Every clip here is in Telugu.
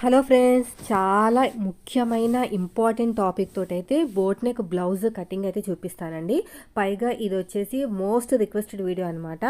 హలో ఫ్రెండ్స్ చాలా ముఖ్యమైన ఇంపార్టెంట్ టాపిక్ తోటైతే అయితే బోట్ నెక్ బ్లౌజ్ కటింగ్ అయితే చూపిస్తానండి. పైగా ఇది వచ్చేసి మోస్ట్ రిక్వెస్టెడ్ వీడియో అనమాట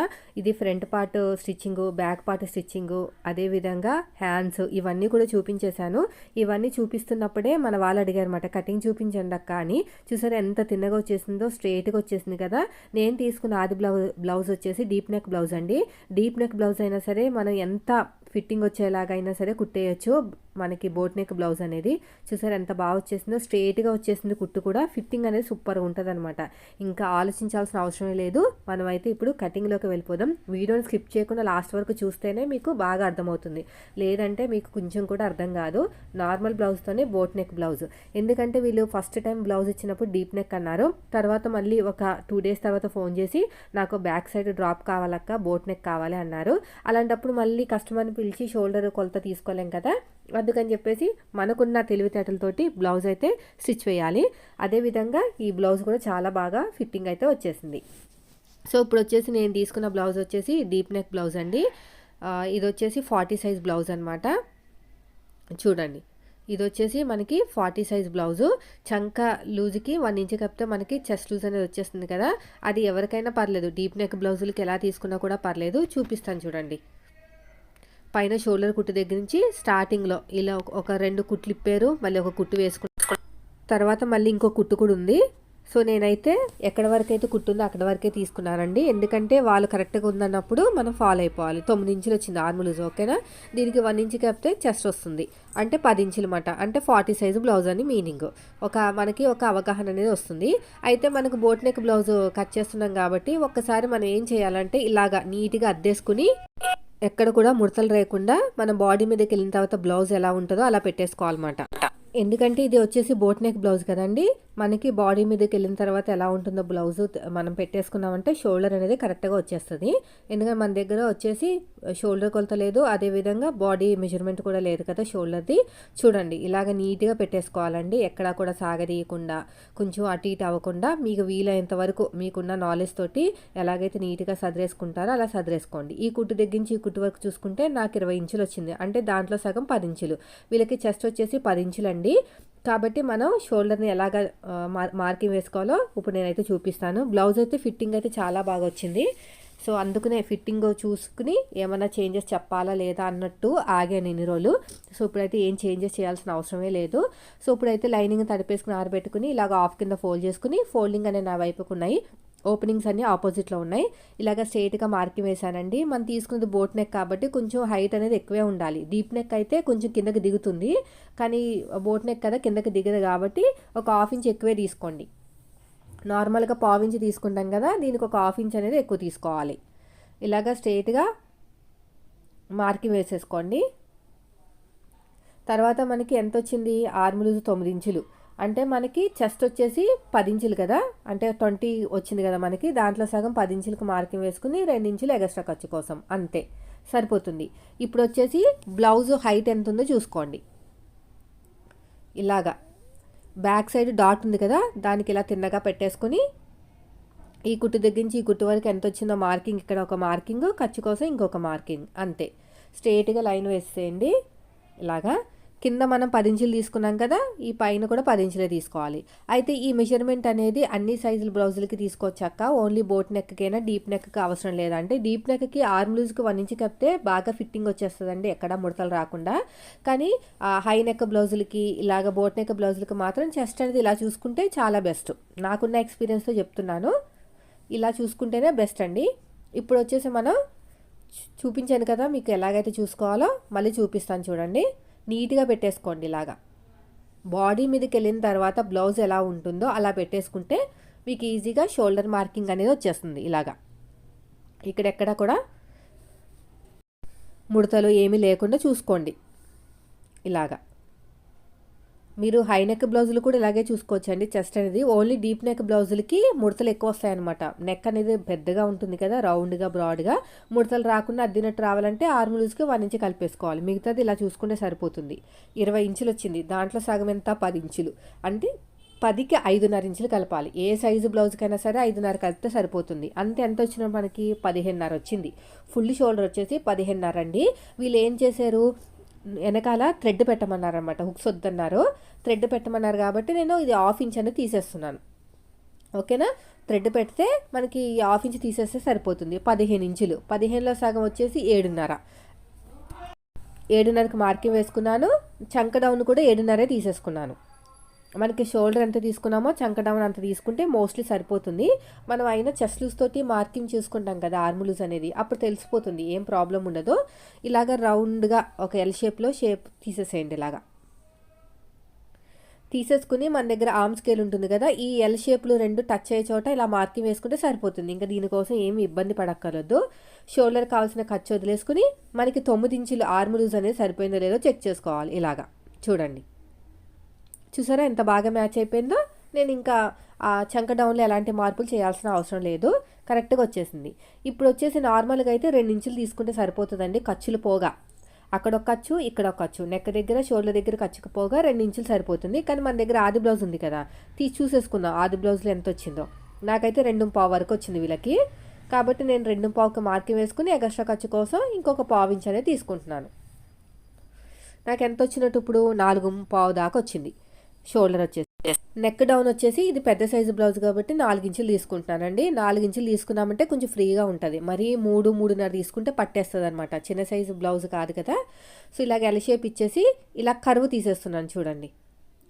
ఇది front part stitching back part stitching అదేవిధంగా హ్యాండ్స్ ఇవన్నీ కూడా చూపించేశాను. ఇవన్నీ చూపిస్తున్నప్పుడే మన వాళ్ళు అడిగారు అనమాట కటింగ్ చూపించండి అక్క అని. చూసారా ఎంత తిన్నగా వచ్చేసిందో స్ట్రైట్గా వచ్చేసింది కదా. నేను తీసుకున్న ఆది బ్లౌజ్ బ్లౌజ్ వచ్చేసి డీప్ నెక్ బ్లౌజ్ అండి. డీప్ నెక్ బ్లౌజ్ అయినా సరే మనం ఎంత ఫిట్టింగ్ వచ్చేలాగైనా సరే కుట్టేయచ్చు. మనకి బోట్ నెక్ బ్లౌజ్ అనేది. చూసారు ఎంత బాగా వచ్చేసిందో? స్ట్రేట్గా వచ్చేసింది కుట్టు కూడా. ఫిట్టింగ్ అనేది సూపర్గా ఉంటుంది అనమాట ఇంకా ఆలోచించాల్సిన అవసరమే లేదు. మనమైతే ఇప్పుడు కటింగ్లోకి వెళ్ళిపోదాం. వీడియోని స్కిప్ చేయకుండా లాస్ట్ వరకు చూస్తేనే మీకు బాగా అర్థమవుతుంది. లేదంటే మీకు కొంచెం కూడా అర్థం కాదు. నార్మల్ బ్లౌజ్తోనే బోట్ నెక్ బ్లౌజ్ ఎందుకంటే వీళ్ళు ఫస్ట్ టైం బ్లౌజ్ ఇచ్చినప్పుడు డీప్ నెక్ అన్నారు. తర్వాత మళ్ళీ ఒక టూ డేస్ తర్వాత ఫోన్ చేసి నాకు బ్యాక్ సైడ్ డ్రాప్ కావాలక్క బోట్ నెక్ కావాలి అన్నారు. అలాంటప్పుడు మళ్ళీ కస్టమర్ని పిలిచి షోల్డర్ కొలత తీసుకోలేం కదా? అందుకని చెప్పేసి మనకున్న తెలివితేటలతోటి బ్లౌజ్ అయితే స్టిచ్ వేయాలి. అదేవిధంగా ఈ బ్లౌజ్ కూడా చాలా బాగా ఫిట్టింగ్ అయితే వచ్చేసింది. సో ఇప్పుడు వచ్చేసి నేను తీసుకున్న బ్లౌజ్ వచ్చేసి డీప్ నెక్ బ్లౌజ్ అండి. ఇది వచ్చేసి ఫార్టీ సైజ్ బ్లౌజ్ అనమాట చూడండి. ఇది వచ్చేసి మనకి ఫార్టీ సైజ్ బ్లౌజు. చంక లూజ్కి వన్ ఇంచ్ కప్పితే మనకి చెస్ట్ లూజ్ అనేది వచ్చేస్తుంది కదా. అది ఎవరికైనా పర్లేదు. డీప్ నెక్ బ్లౌజులకి ఎలా తీసుకున్నా కూడా పర్లేదు. చూపిస్తాను చూడండి. పైన షోల్డర్ కుట్టు దగ్గర నుంచి స్టార్టింగ్లో ఇలా ఒక రెండు కుట్లు ఇప్పారు మళ్ళీ ఒక కుట్టు వేసుకుని తర్వాత మళ్ళీ ఇంకో కుట్టు కూడా ఉంది. సో నేనైతే ఎక్కడ వరకు అయితే కుట్టుందో అక్కడ వరకే తీసుకున్నానండి. ఎందుకంటే వాళ్ళు కరెక్ట్గా ఉందన్నప్పుడు మనం ఫాలో అయిపోవాలి. తొమ్మిది ఇంచులు వచ్చింది ఆర్మ్ లూజ్ ఓకేనా దీనికి వన్ ఇంచ్ కప్పితే చెస్ట్ వస్తుంది. అంటే పది ఇంచులు మాట. అంటే ఫార్టీ సైజు బ్లౌజ్ అని మీనింగ్ ఒక మనకి ఒక అవగాహన అనేది వస్తుంది. అయితే మనకు బోట్ నెక్ బ్లౌజ్ కట్ చేస్తున్నాం కాబట్టి ఒక్కసారి మనం ఏం చేయాలంటే ఇలాగా నీట్గా అద్దేసుకుని ఎక్కడ కూడా ముడతలు లేకుండా మన బాడీ మీదకి వెళ్ళిన తర్వాత బ్లౌజ్ ఎలా ఉంటుందో అలా పెట్టేసుకోవాలన్నమాట. ఎందుకంటే ఇది వచ్చేసి బోట్ నెక్ బ్లౌజ్ కదండి. మనకి బాడీ మీదకి వెళ్ళిన తర్వాత ఎలా ఉంటుందో బ్లౌజ్ మనం పెట్టేసుకున్నామంటే షోల్డర్ అనేది కరెక్ట్గా వచ్చేస్తుంది. ఎందుకంటే మన దగ్గర వచ్చేసి షోల్డర్ కొలత లేదు అదేవిధంగా బాడీ మెజర్మెంట్ కూడా లేదు కదా షోల్డర్ది. చూడండి ఇలాగ నీట్గా పెట్టేసుకోవాలండి. ఎక్కడా కూడా సాగదీయకుండా కొంచెం అటు ఇటు అవ్వకుండా మీకు వీలైనంత వరకు మీకున్న నాలెడ్జ్ తోటి ఎలాగైతే నీట్గా సదిరేసుకుంటారో అలా సదిరేసుకోండి. ఈ కుట్టు దగ్గర నుంచి ఈ కుట్టు వరకు చూసుకుంటే నాకు ఇరవై ఇంచులు వచ్చింది అంటే దాంట్లో సగం పది ఇంచులు. వీళ్ళకి చెస్ట్ వచ్చేసి పది ఇంచులు అండి కాబట్టి మనం షోల్డర్ని ఎలాగ మార్కింగ్ వేసుకోవాలో ఇప్పుడు నేనైతే చూపిస్తాను. బ్లౌజ్ అయితే ఫిట్టింగ్ అయితే చాలా బాగా వచ్చింది. సో అందుకనే ఫిట్టింగ్ చూసుకుని ఏమైనా చేంజెస్ చెప్పాలా లేదా అన్నట్టు ఆగాను ఇన్ని రోజులు. సో ఇప్పుడైతే ఏం చేంజెస్ చేయాల్సిన అవసరమే లేదు. సో ఇప్పుడైతే లైనింగ్ తడిపేసుకుని ఆరబెట్టుకుని ఇలాగ ఆఫ్ కింద ఫోల్డ్ చేసుకుని ఫోల్డింగ్ అనే నా వైపుకు ఉన్నాయి. ఓపెనింగ్స్ అన్నీ ఆపోజిట్లో ఉన్నాయి. ఇలాగ స్ట్రేట్గా మార్కింగ్ వేశానండి. మనం తీసుకున్నది బోట్ నెక్ కాబట్టి కొంచెం హైట్ అనేది ఎక్కువే ఉండాలి. డీప్ నెక్ అయితే కొంచెం కిందకి దిగుతుంది. కానీ బోట్ నెక్ కదా కిందకి దిగదు కాబట్టి ఒక హాఫ్ ఇంచ్ ఎక్కువే తీసుకోండి. నార్మల్గా పావు ఇంచ్ తీసుకుంటాం కదా దీనికి ఒక హాఫ్ ఇంచ్ అనేది ఎక్కువ తీసుకోవాలి. ఇలాగ స్ట్రేట్గా మార్కింగ్ వేసేసుకోండి. తర్వాత మనకి ఎంత వచ్చింది? ఆరు లూజు తొమ్మిది ఇంచులు. అంటే మనకి చెస్ట్ వచ్చేసి పది ఇంచులు కదా? అంటే ట్వంటీ వచ్చింది కదా మనకి? దాంట్లో సగం పది ఇంచులకు మార్కింగ్ వేసుకుని రెండు ఇంచులు ఎగస్ట్రా ఖర్చు కోసం. అంతే. సరిపోతుంది. ఇప్పుడు వచ్చేసి బ్లౌజ్ హైట్ ఎంత ఉందో చూసుకోండి. ఇలాగా. బ్యాక్ సైడ్ డాట్ ఉంది కదా? దానికి ఇలా తిన్నగా పెట్టేసుకొని ఈ కుట్టు దగ్గర నుంచి ఈ కుట్టు వరకు ఎంత వచ్చిందో మార్కింగ్ ఇక్కడ ఒక మార్కింగ్ ఖర్చు కోసం ఇంకొక మార్కింగ్ అంతే. స్ట్రేట్గా లైన్ వేసేయండి. ఇలాగా. కింద మనం పదించులు తీసుకున్నాం కదా ఈ పైన కూడా పదించులే తీసుకోవాలి. అయితే ఈ మెజర్మెంట్ అనేది అన్ని సైజుల బ్లౌజులకి తీసుకొచ్చాక ఓన్లీ బోట్ నెక్కకైనా డీప్ నెక్కకి అవసరం లేదంటే డీప్ నెక్కి ఆర్మ్ లూజ్కి వన్ ఇంచ్ కప్పితే బాగా ఫిట్టింగ్ వచ్చేస్తుందండి ఎక్కడ ముడతలు రాకుండా. కానీ హై నెక్ బ్లౌజులకి ఇలాగ బోట్ నెక్ బ్లౌజులకి మాత్రం చెస్ట్ అనేది ఇలా చూసుకుంటే చాలా బెస్ట్ నాకున్న ఎక్స్పీరియన్స్తో చెప్తున్నాను. ఇలా చూసుకుంటేనే బెస్ట్ అండి. ఇప్పుడు వచ్చేసి మనం చూపించాను కదా మీకు ఎలాగైతే చూసుకోవాలో మళ్ళీ చూపిస్తాను చూడండి. నీట్గా పెట్టేసుకోండి ఇలాగా. బాడీ మీదకి వెళ్ళిన తర్వాత బ్లౌజ్ ఎలా ఉంటుందో అలా పెట్టేసుకుంటే మీకు ఈజీగా షోల్డర్ మార్కింగ్ అనేది వచ్చేస్తుంది ఇలాగా. ఇక్కడెక్కడ కూడా ముడతలు ఏమీ లేకుండా చూసుకోండి ఇలాగా. మీరు హై నెక్ బ్లౌజులు కూడా ఇలాగే చూసుకోవచ్చు అండి చెస్ట్ అనేది ఓన్లీ డీప్ నెక్ బ్లౌజులకి ముడతలు ఎక్కువ వస్తాయన్నమాట. నెక్ అనేది పెద్దగా ఉంటుంది కదా రౌండ్గా బ్రాడ్గా ముడతలు రాకుండా అద్దినట్టు రావాలంటే ఆర్మ్ లూజ్కి వన్ ఇంచ్ కలిపేసుకోవాలి. మిగతాది ఇలా చూసుకుంటే సరిపోతుంది. ఇరవై ఇంచులు వచ్చింది. దాంట్లో సగం ఎంత? పది ఇంచులు. అంటే పదికి ఐదున్నర ఇంచులు కలపాలి. ఏ సైజు బ్లౌజ్కైనా సరే ఐదున్నర కలిపితే సరిపోతుంది. అంతే ఎంత వచ్చిన మనకి పదిహేనున్నర వచ్చింది. ఫుల్ షోల్డర్ వచ్చేసి పదిహేనున్నర అండి. వీళ్ళు ఏం చేశారు? వెనకాల థ్రెడ్ పెట్టమన్నారు అనమాట హుక్స్ వద్దన్నారు థ్రెడ్ పెట్టమన్నారు కాబట్టి నేను ఇది హాఫ్ ఇంచ్ అనేది తీసేస్తున్నాను. ఓకేనా? థ్రెడ్ పెడితే మనకి ఈ హాఫ్ ఇంచ్ తీసేస్తే సరిపోతుంది. పదిహేను ఇంచులు. పదిహేనులో సగం వచ్చేసి ఏడున్నర. ఏడున్నరకి మార్కింగ్ వేసుకున్నాను. చంక డౌన్ కూడా ఏడున్నరే తీసేసుకున్నాను. మనకి షోల్డర్ ఎంత తీసుకున్నామో చంక డౌన్ అంత తీసుకుంటే మోస్ట్లీ సరిపోతుంది. మనం అయినా చెస్ట్ లూస్ తోటి మార్కింగ్ చేసుకుంటాం కదా ఆర్మ్ లూజ్ అనేది. అప్పుడు తెలిసిపోతుంది ఏం ప్రాబ్లం ఉండదు. ఇలాగ రౌండ్గా ఒక ఎల్ షేప్లో షేప్ తీసేసేయండి ఇలాగా. తీసేసుకుని మన దగ్గర ఆర్మ్ స్కేల్ ఉంటుంది కదా ఈ ఎల్ షేప్లు రెండు టచ్ అయ్యే చోట ఇలా మార్కింగ్ వేసుకుంటే సరిపోతుంది. ఇంకా దీనికోసం ఏమి ఇబ్బంది పడక్కర్లేదు. షోల్డర్ కావాల్సిన ఖర్చు వదిలేసుకుని మనకి తొమ్మిది ఇంచులు ఆర్మ్ లూజ్ అనేది సరిపోయిందో లేదో చెక్ చేసుకోవాలి ఇలాగా. చూడండి. చూసారా ఎంత బాగా మ్యాచ్ అయిపోయిందో? నేను ఇంకా ఆ చంక డౌన్లో ఎలాంటి మార్పులు చేయాల్సిన అవసరం లేదు. కరెక్ట్గా వచ్చేసింది. ఇప్పుడు వచ్చేసి నార్మల్గా అయితే రెండు ఇంచులు తీసుకుంటే సరిపోతుందండి ఖర్చులు పోగా. అక్కడ ఒక ఖర్చు ఇక్కడ ఒక ఖర్చు. నెక్ దగ్గర షోల్డర్ దగ్గర ఖర్చుకు పోగా రెండు ఇంచులు సరిపోతుంది. కానీ మన దగ్గర ఆది బ్లౌజ్ ఉంది కదా. తీసి చూసేసుకుందాం ఆది బ్లౌజ్లో ఎంత వచ్చిందో. నాకైతే రెండు పావు వరకు వచ్చింది వీళ్ళకి. కాబట్టి నేను రెండు పావుకి మార్కింగ్ వేసుకుని ఎగస్ట్రా ఖర్చు కోసం ఇంకొక పావు ఇంచ్ అనేది తీసుకుంటున్నాను. నాకు ఎంత వచ్చినట్టు ఇప్పుడు నాలుగు పావు దాకా వచ్చింది. షోల్డర్ వచ్చేసి. నెక్ డౌన్ వచ్చేసి ఇది పెద్ద సైజు బ్లౌజ్ కాబట్టి నాలుగు ఇంచులు తీసుకుంటున్నానండి నాలుగు ఇంచులు తీసుకున్నామంటే కొంచెం ఫ్రీగా ఉంటుంది. మరి మూడు మూడున్నర తీసుకుంటే పట్టేస్తుంది అనమాట చిన్న సైజు బ్లౌజ్ కాదు కదా. సో ఇలాగ ఎల్ షేప్ ఇచ్చేసి ఇలా కరువు తీసేస్తున్నాను చూడండి.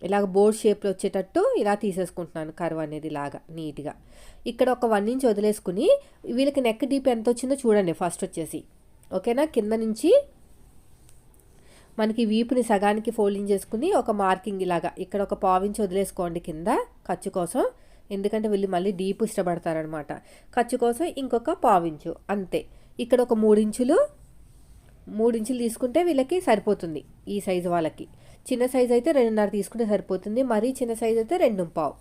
ఇలాగ బోర్డ్ షేప్లో వచ్చేటట్టు ఇలా తీసేసుకుంటున్నాను కరువు అనేది ఇలాగా నీట్గా. ఇక్కడ ఒక వన్ ఇంచ్ వదిలేసుకుని వీళ్ళకి నెక్ డీప్ ఎంత వచ్చిందో చూడండి ఫస్ట్ వచ్చేసి. ఓకేనా కింద నుంచి మనకి వీపుని సగానికి ఫోల్డింగ్ చేసుకుని ఒక మార్కింగ్ ఇలాగా ఇక్కడ ఒక పావించి వదిలేసుకోండి కింద ఖర్చు కోసం. ఎందుకంటే వీళ్ళు మళ్ళీ డీప్ ఇష్టపడతారనమాట. ఖర్చు కోసం ఇంకొక పావించు అంతే. ఇక్కడ ఒక మూడించులు మూడించులు తీసుకుంటే వీళ్ళకి సరిపోతుంది ఈ సైజు వాళ్ళకి. చిన్న సైజు అయితే రెండున్నర తీసుకుంటే సరిపోతుంది మరీ చిన్న సైజు అయితే రెండు పావు.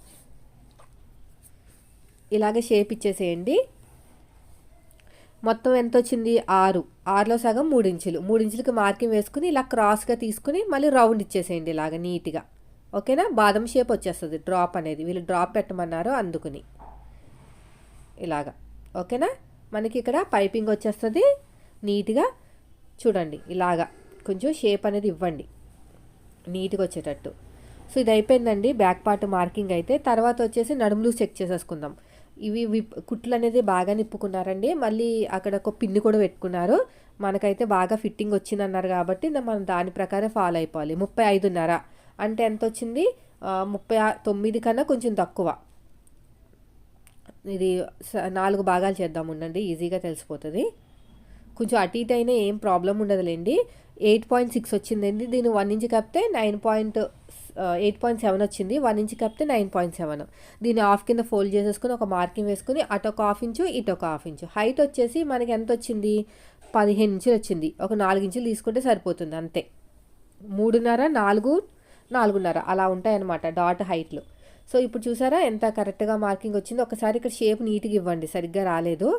ఇలాగే షేప్ ఇచ్చేసేయండి. మొత్తం ఎంత వచ్చింది ఆరు. ఆరులో సగం మూడు ఇంచులు మార్కింగ్ వేసుకుని ఇలా క్రాస్గా తీసుకుని మళ్ళీ రౌండ్ ఇచ్చేసేయండి ఇలాగ నీట్గా. ఓకేనా? బాదం షేప్ వచ్చేస్తుంది డ్రాప్ అనేది. వీళ్ళు డ్రాప్ పెట్టమన్నారు అందుకుని. ఇలాగా. ఓకేనా? మనకి ఇక్కడ పైపింగ్ వచ్చేస్తుంది. నీట్గా. చూడండి ఇలాగా. కొంచెం షేప్ అనేది ఇవ్వండి. నీట్గా వచ్చేటట్టు. సో ఇది అయిపోయిందండి బ్యాక్ పార్ట్ మార్కింగ్ అయితే. తర్వాత వచ్చేసి నడుములు చెక్ చేసేసుకుందాం. ఇవి విప్ కుట్లు అనేది బాగా నిప్పుకున్నారండి. మళ్ళీ అక్కడ ఒక పిన్ని కూడా పెట్టుకున్నారు. మనకైతే బాగా ఫిట్టింగ్ వచ్చిందన్నారు కాబట్టి మనం దాని ప్రకారం ఫాలో అయిపోవాలి. ముప్పై ఐదున్నర. అంటే ఎంత వచ్చింది ముప్పై తొమ్మిది కన్నా కొంచెం తక్కువ. ఇది నాలుగు భాగాలు చేద్దాం ఉండండి. ఈజీగా తెలిసిపోతుంది. కొంచెం అటు ఇటు అయినా ఏం ప్రాబ్లం ఉండదులేండి. ఎయిట్ పాయింట్ సిక్స్ వచ్చిందండి. దీన్ని one inch కప్పితే nine point eight point seven వచ్చింది. వన్ ఇంచ్ కప్పితే నైన్ పాయింట్ సెవెన్. దీన్ని హాఫ్ కింద ఫోల్డ్ చేసేసుకుని ఒక మార్కింగ్ వేసుకుని అటు ఒక హాఫ్ ఇంచు ఇటు ఒక హాఫ్ ఇంచు. హైట్ వచ్చేసి మనకి ఎంత వచ్చింది? పదిహేను ఇంచులు వచ్చింది. ఒక నాలుగు ఇంచులు తీసుకుంటే సరిపోతుంది అంతే. మూడున్నర నాలుగు నాలుగున్నర అలా ఉంటాయన్నమాట డాట్ హైట్లు. సో ఇప్పుడు చూసారా ఎంత కరెక్ట్గా మార్కింగ్ వచ్చిందో. ఒకసారి ఇక్కడ షేప్ నీట్గా ఇవ్వండి. సరిగ్గా రాలేదు.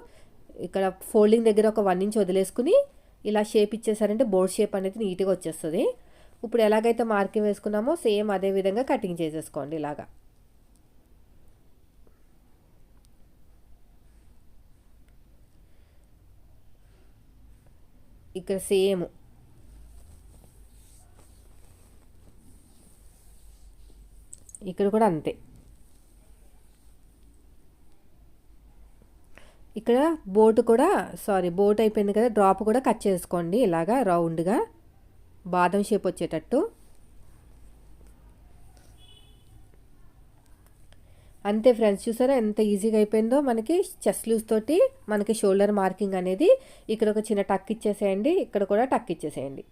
ఇక్కడ ఫోల్డింగ్ దగ్గర ఒక వన్ ఇంచ్ వదిలేసుకుని ఇలా షేప్ ఇచ్చేసారంటే బోర్డ్ షేప్ అనేది నీట్గా వచ్చేస్తుంది. ఇప్పుడు ఎలాగైతే మార్కింగ్ వేసుకున్నామో సేమ్ అదే విధంగా కటింగ్ చేసేసుకోండి ఇలాగా. ఇక్కడ సేమ్. ఇక్కడ కూడా అంతే. ఇక్కడ బోటు కూడా సారీ బోట్ అయిపోయింది కదా డ్రాప్ కూడా కట్ చేసుకోండి ఇలాగా రౌండ్గా. బాదం షేప్ వచ్చేటట్టు. అంతే ఫ్రెండ్స్ చూసారా ఎంత ఈజీగా అయిపోయిందో? మనకి చెస్ లూస్ తోటి మనకి షోల్డర్ మార్కింగ్ అనేది ఇక్కడ ఒక చిన్న టక్ ఇచ్చేసేయండి ఇక్కడ కూడా టక్ ఇచ్చేసేయండి.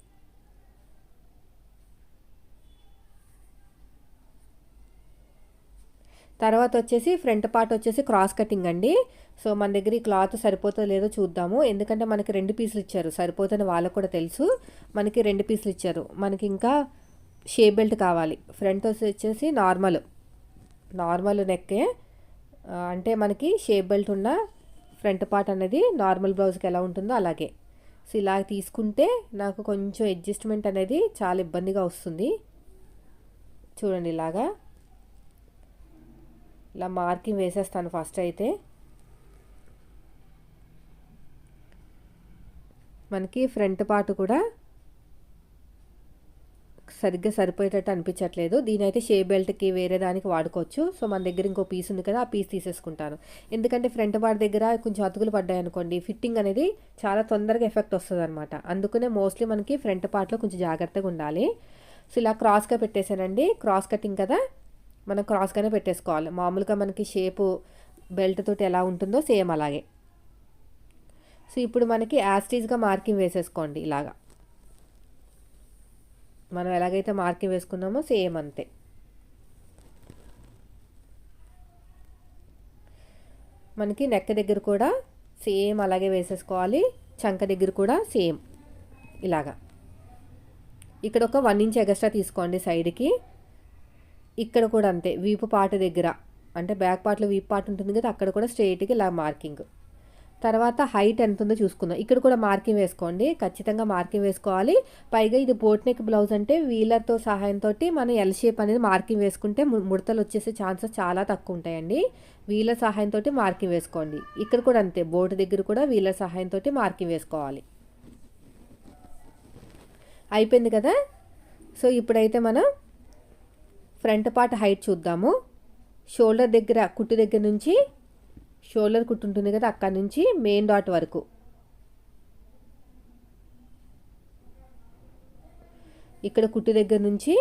తర్వాత వచ్చేసి ఫ్రంట్ పార్ట్ వచ్చేసి క్రాస్ కటింగ్ అండి. సో మన దగ్గర ఈ క్లాత్ సరిపోతుందో లేదో చూద్దాము. ఎందుకంటే మనకి రెండు పీసులు ఇచ్చారు. సరిపోతుందని వాళ్ళకు కూడా తెలుసు. మనకి రెండు పీసులు ఇచ్చారు. మనకి ఇంకా షేప్ బెల్ట్ కావాలి. ఫ్రంట్ వచ్చేసి నార్మల్. నార్మల్ నెక్కే. అంటే మనకి షేప్ బెల్ట్ ఉన్న ఫ్రంట్ పార్ట్ అనేది నార్మల్ బ్లౌజ్కి ఎలా ఉంటుందో అలాగే. సో ఇలా తీసుకుంటే నాకు కొంచెం అడ్జస్ట్మెంట్ అనేది చాలా ఇబ్బందిగా వస్తుంది. చూడండి ఇలాగా. ఇలా మార్కింగ్ వేసేస్తాను ఫస్ట్ అయితే. మనకి ఫ్రంట్ పార్ట్ కూడా సరిగ్గా సరిపోయేటట్టు అనిపించట్లేదు. దీని అయితే షే బెల్ట్కి వేరే దానికి వాడుకోవచ్చు. సో మన దగ్గర ఇంకో పీస్ ఉంది కదా ఆ పీస్ తీసేసుకుంటాను. ఎందుకంటే ఫ్రంట్ పార్ట్ దగ్గర కొంచెం అతుకులు పడ్డాయి అనుకోండి ఫిట్టింగ్ అనేది చాలా తొందరగా ఎఫెక్ట్ వస్తుంది అనమాట అందుకనే మోస్ట్లీ మనకి ఫ్రంట్ పార్ట్లో కొంచెం జాగ్రత్తగా ఉండాలి. సో ఇలా క్రాస్గా పెట్టేశానండి. క్రాస్ కటింగ్ కదా మనం క్రాస్గానే పెట్టేసుకోవాలి. మామూలుగా మనకి షేపు బెల్ట్ తోటి ఎలా ఉంటుందో సేమ్ అలాగే. సో ఇప్పుడు మనకి యాస్టీజ్గా మార్కింగ్ వేసేసుకోండి ఇలాగా. మనం ఎలాగైతే మార్కింగ్ వేసుకున్నామో సేమ్ అంతే. మనకి నెక్క దగ్గర కూడా సేమ్ అలాగే వేసేసుకోవాలి. చంక దగ్గర కూడా సేమ్ ఇలాగా. ఇక్కడ ఒక వన్ ఇంచ్ ఎగస్ట్రా తీసుకోండి సైడ్కి ఇక్కడ కూడా అంతే. వీపు పార్ట్ దగ్గర. అంటే బ్యాక్ పార్ట్లో వీపు పార్ట్ ఉంటుంది కదా అక్కడ కూడా స్ట్రైట్గా ఇలా మార్కింగ్. తర్వాత హైట్ ఎంత ఉందో చూసుకుందాం. ఇక్కడ కూడా మార్కింగ్ వేసుకోండి. ఖచ్చితంగా మార్కింగ్ వేసుకోవాలి. పైగా ఇది బోట్ నెక్ బ్లౌజ్ అంటే వీలర్తో సహాయంతో మనం ఎల్ షేప్ అనేది మార్కింగ్ వేసుకుంటే ముడతలు వచ్చేసే ఛాన్సెస్ చాలా తక్కువ ఉంటాయండి. వీలర్ సహాయంతో మార్కింగ్ వేసుకోండి. ఇక్కడ కూడా అంతే. బోట్ దగ్గర కూడా వీలర్ సహాయంతో మార్కింగ్ వేసుకోవాలి. అయిపోయింది కదా? సో ఇప్పుడైతే మనం ఫ్రంట్ పార్ట్ హైట్ చూద్దాము. షోల్డర్ దగ్గర కుట్టు దగ్గర నుంచి షోల్డర్ కుట్టు ఉంటుంది కదా అక్కడ నుంచి మెయిన్ డాట్ వరకు. ఇక్కడ కుట్టు దగ్గర నుంచి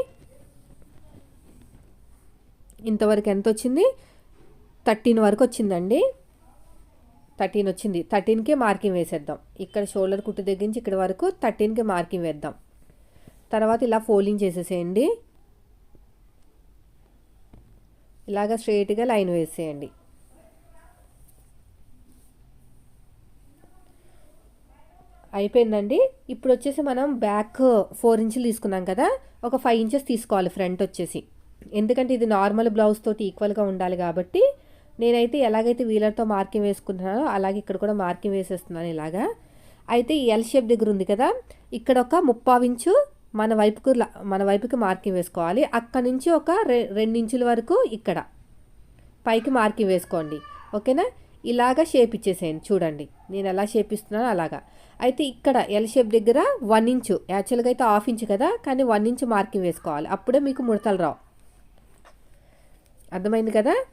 ఇంతవరకు ఎంత వచ్చింది? థర్టీన్ వరకు వచ్చిందండి. థర్టీన్ వచ్చింది. థర్టీన్కే మార్కింగ్ వేసేద్దాం. ఇక్కడ షోల్డర్ కుట్టు దగ్గర నుంచి ఇక్కడ వరకు థర్టీన్కే మార్కింగ్ వేద్దాం. తర్వాత ఇలా ఫోల్డింగ్ చేసేసేయండి. ఇలాగ స్ట్రైట్గా లైన్ వేసేయండి. అయిపోయిందండి. ఇప్పుడు వచ్చేసి మనం బ్యాక్ ఫోర్ ఇంచులు తీసుకున్నాం కదా ఒక ఫైవ్ ఇంచెస్ తీసుకోవాలి ఫ్రంట్ వచ్చేసి. ఎందుకంటే ఇది నార్మల్ బ్లౌజ్ తోటి ఈక్వల్గా ఉండాలి కాబట్టి నేనైతే ఎలాగైతే వీలర్తో మార్కింగ్ వేసుకుంటున్నానో అలాగే ఇక్కడ కూడా మార్కింగ్ వేసేస్తున్నాను ఇలాగా. అయితే ఈ ఎల్ షేప్ దగ్గర ఉంది కదా ఇక్కడ ఒక ముప్పావించు మన వైపుకు మన వైపుకి మార్కింగ్ వేసుకోవాలి. అక్కడ నుంచి ఒక రె రెండించుల వరకు ఇక్కడ. పైకి మార్కింగ్ వేసుకోండి. ఓకేనా? ఇలాగా షేప్ ఇచ్చేసేయండి. చూడండి. నేను ఎలా షేప్ ఇస్తున్నానో అలాగా. అయితే ఇక్కడ ఎల్ షేప్ దగ్గర వన్ ఇంచు. యాక్చువల్గా అయితే హాఫ్ ఇంచు కదా? కానీ వన్ ఇంచు మార్కింగ్ వేసుకోవాలి. అప్పుడే మీకు ముడతలు రావు. అర్థమైంది కదా?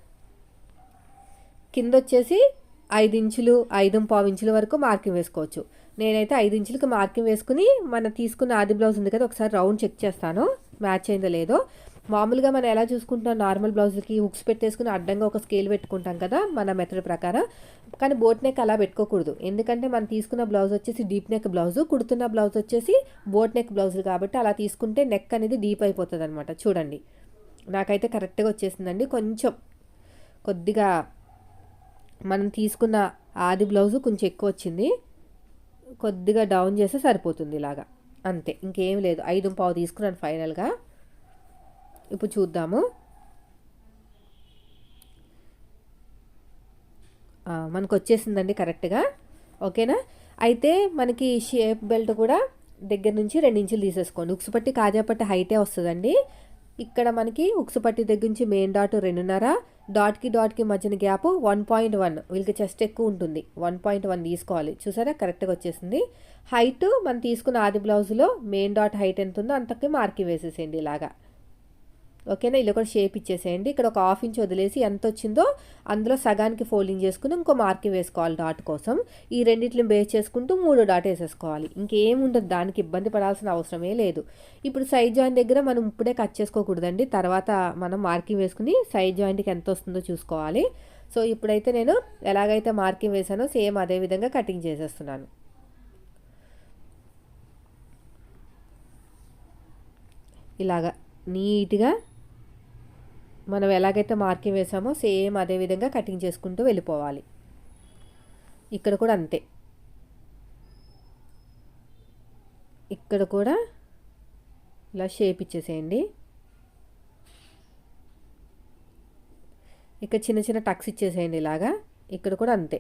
కింద వచ్చేసి ఐదు ఇంచులు ఐదు పావు ఇంచుల వరకు మార్కింగ్ వేసుకోవచ్చు. నేనైతే ఐదు ఇంచులకు మార్కింగ్ వేసుకుని మన తీసుకున్న ఆది బ్లౌజ్ ఉంది కదా ఒకసారి రౌండ్ చెక్ చేస్తాను. మ్యాచ్ అయిందో లేదో. మామూలుగా మనం ఎలా చూసుకుంటాం నార్మల్ బ్లౌజ్కి హుక్స్ పెట్టేసుకుని అడ్డంగా ఒక స్కేల్ పెట్టుకుంటాం కదా మన మెథడ్ ప్రకారం. కానీ బోట్ నెక్ అలా పెట్టుకోకూడదు. ఎందుకంటే మనం తీసుకున్న బ్లౌజ్ వచ్చేసి డీప్ నెక్ బ్లౌజ్ కుడుతున్న బ్లౌజ్ వచ్చేసి బోట్ నెక్ బ్లౌజ్ కాబట్టి అలా తీసుకుంటే నెక్ అనేది డీప్ అయిపోతుంది అనమాట చూడండి. నాకైతే కరెక్ట్గా వచ్చేసిందండి. కొంచెం కొద్దిగా మనం తీసుకున్న ఆది బ్లౌజు కొంచెం ఎక్కువ వచ్చింది. కొద్దిగా డౌన్ చేస్తే సరిపోతుంది ఇలాగా. అంతే ఇంకేం లేదు. ఐదు పావు తీసుకున్నాను ఫైనల్గా. ఇప్పుడు చూద్దాము. మనకు వచ్చేసిందండి కరెక్ట్గా. ఓకేనా? అయితే మనకి షేప్ బెల్ట్ కూడా దగ్గర నుంచి రెండు ఇంచులు తీసేసుకోండి. ఉక్సుపట్టి కాజాపట్టి హైటే వస్తుందండి. ఇక్కడ మనకి ఉక్సు పట్టి దగ్గర నుంచి మెయిన్ డాట్ రెండున్నర డాట్కి డాట్కి మధ్యన గ్యాప్ వన్ పాయింట్ వన్. వీళ్ళకి చెస్ట్ ఎక్కువ ఉంటుంది. వన్ పాయింట్ వన్ తీసుకోవాలి. చూసారా? కరెక్ట్గా వచ్చేసింది. హైట్ మనం తీసుకున్న ఆది బ్లౌజ్లో మెయిన్ డాట్ హైట్ ఎంత ఉందో అంతకి మార్కింగ్ వేసేసేయండి ఇలాగా. ఓకేనా? ఇలా కూడా షేప్ ఇచ్చేసేయండి. ఇక్కడ ఒక హాఫ్ ఇంచ్ వదిలేసి ఎంత వచ్చిందో అందులో సగానికి ఫోల్డింగ్ చేసుకుని ఇంకో మార్కింగ్ వేసుకోవాలి డాట్ కోసం. ఈ రెండింటిని బేస్ చేసుకుంటూ మూడు డాట్ వేసేసుకోవాలి. ఇంకేముండదు దానికి ఇబ్బంది పడాల్సిన అవసరమే లేదు. ఇప్పుడు సైడ్ జాయింట్ దగ్గర మనం ఇప్పుడే కట్ చేసుకోకూడదండి. తర్వాత మనం మార్కింగ్ వేసుకుని సైడ్ జాయింట్కి ఎంత వస్తుందో చూసుకోవాలి. సో ఇప్పుడైతే నేను ఎలాగైతే మార్కింగ్ వేసానో సేమ్ అదే విధంగా కటింగ్ చేసేస్తున్నాను. ఇలాగా నీట్గా మనం ఎలాగైతే మార్కింగ్ వేసామో సేమ్ అదే విధంగా కటింగ్ చేసుకుంటూ వెళ్ళిపోవాలి. ఇక్కడ కూడా అంతే. ఇక్కడ కూడా ఇలా షేప్ ఇచ్చేసేయండి. ఇక్కడ చిన్న చిన్న టక్స్ ఇచ్చేసేయండి ఇలాగా. ఇక్కడ కూడా అంతే.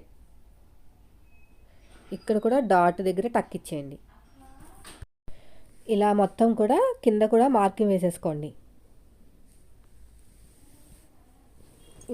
ఇక్కడ కూడా డాట్ దగ్గర టక్ ఇచ్చేయండి. ఇలా మొత్తం కూడా కింద కూడా మార్కింగ్ వేసేసుకోండి.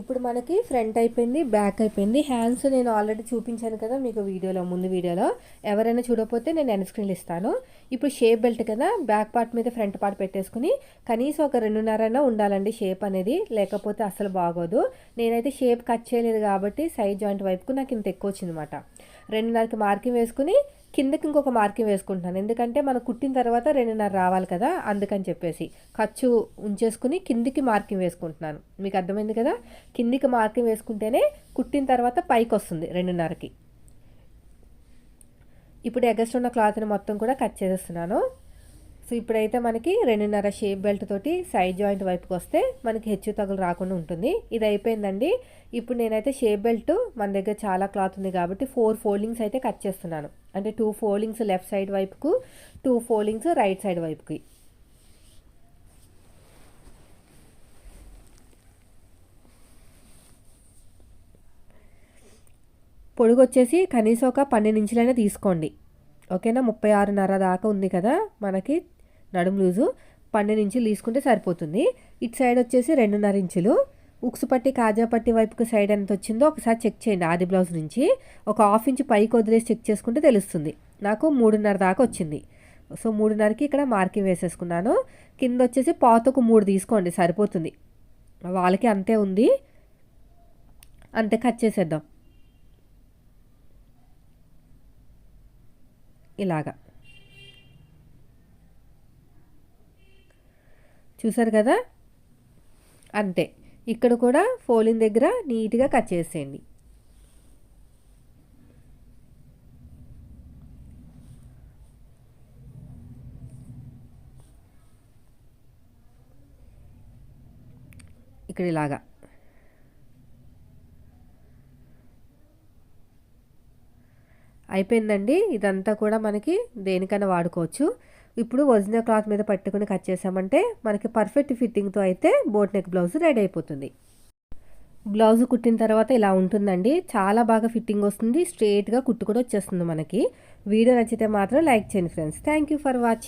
ఇప్పుడు మనకి ఫ్రంట్ అయిపోయింది బ్యాక్ అయిపోయింది. హ్యాండ్స్ నేను ఆల్రెడీ చూపించాను కదా మీకు వీడియోలో ముందు వీడియోలో. ఎవరైనా చూడకపోతే నేను ఎండ్ స్క్రీన్లు ఇస్తాను. ఇప్పుడు షేప్ బెల్ట్ కదా బ్యాక్ పార్ట్ మీద ఫ్రంట్ పార్ట్ పెట్టేసుకుని కనీసం ఒక రెండున్నరైనా ఉండాలండి షేప్ అనేది. లేకపోతే అసలు బాగోదు. నేనైతే షేప్ కట్ చేయలేదు కాబట్టి సైడ్ జాయింట్ వైపుకు నాకు ఇంత ఎక్కువ వచ్చిందన్నమాట రెండున్నరకి మార్కింగ్ వేసుకుని కిందకి ఇంకొక మార్కింగ్ వేసుకుంటున్నాను. ఎందుకంటే మనం కుట్టిన తర్వాత రెండున్నర రావాలి కదా అందుకని చెప్పేసి. ఖర్చు ఉంచేసుకుని కిందికి మార్కింగ్ వేసుకుంటున్నాను. మీకు అర్థమైంది కదా? కిందికి మార్కింగ్ వేసుకుంటేనే కుట్టిన తర్వాత పైకి వస్తుంది రెండున్నరకి. ఇప్పుడు ఎగస్ట్ ఉన్న క్లాత్ని మొత్తం కూడా కట్ చేసేస్తున్నాను. సో ఇప్పుడైతే మనకి రెండున్నర షేప్ బెల్ట్ తోటి సైడ్ జాయింట్ వైపుకి వస్తే మనకి హెచ్చు తగులు రాకుండా ఉంటుంది. ఇది అయిపోయిందండి. ఇప్పుడు నేనైతే షేప్ బెల్ట్ మన దగ్గర చాలా క్లాత్ ఉంది కాబట్టి ఫోర్ ఫోల్డింగ్స్ అయితే కట్ చేస్తున్నాను. అంటే టూ ఫోల్డింగ్స్ లెఫ్ట్ సైడ్ వైపుకు టూ ఫోల్డింగ్స్ రైట్ సైడ్ వైపుకి. పొడుగు వచ్చేసి కనీసం ఒక పన్నెండు ఇంచులైనా తీసుకోండి. ఓకేనా? ముప్పై ఆరున్నర దాకా ఉంది కదా మనకి నడుము లూజు పన్నెండు ఇంచులు తీసుకుంటే సరిపోతుంది. ఇటు సైడ్ వచ్చేసి రెండున్నర ఇంచులు. ఉక్సు పట్టి కాజా పట్టి వైపుకి సైడ్ ఎంత వచ్చిందో ఒకసారి చెక్ చేయండి ఆది బ్లౌజ్ నుంచి. ఒక హాఫ్ ఇంచ్ పైకి వదిలేసి చెక్ చేసుకుంటే తెలుస్తుంది. నాకు మూడున్నర దాకా వచ్చింది. సో మూడున్నరకి ఇక్కడ మార్కింగ్ వేసేసుకున్నాను. కింద వచ్చేసి పాతకు మూడు తీసుకోండి సరిపోతుంది. వాళ్ళకి అంతే ఉంది. అంతే కట్ చేసేద్దాం. ఇలాగా. చూసారు కదా? అంతే ఇక్కడ కూడా ఫోలింగ్ దగ్గర నీట్గా కట్ చేసేయండి. ఇక్కడ ఇలాగా. అయిపోయిందండి. ఇదంతా కూడా మనకి దేనికైనా వాడుకోవచ్చు. ఇప్పుడు ఒరిజినల్ క్లాత్ మీద పట్టుకుని కట్ చేసామంటే మనకి పర్ఫెక్ట్ ఫిట్టింగ్తో అయితే బోట్ నెక్ బ్లౌజ్ రెడీ అయిపోతుంది. బ్లౌజ్ కుట్టిన తర్వాత ఇలా ఉంటుందండి. చాలా బాగా ఫిట్టింగ్ వస్తుంది. స్ట్రేట్గా కుట్టు కూడా వచ్చేస్తుంది మనకి. వీడియో నచ్చితే మాత్రం లైక్ చేయండి friends. Thank you for watching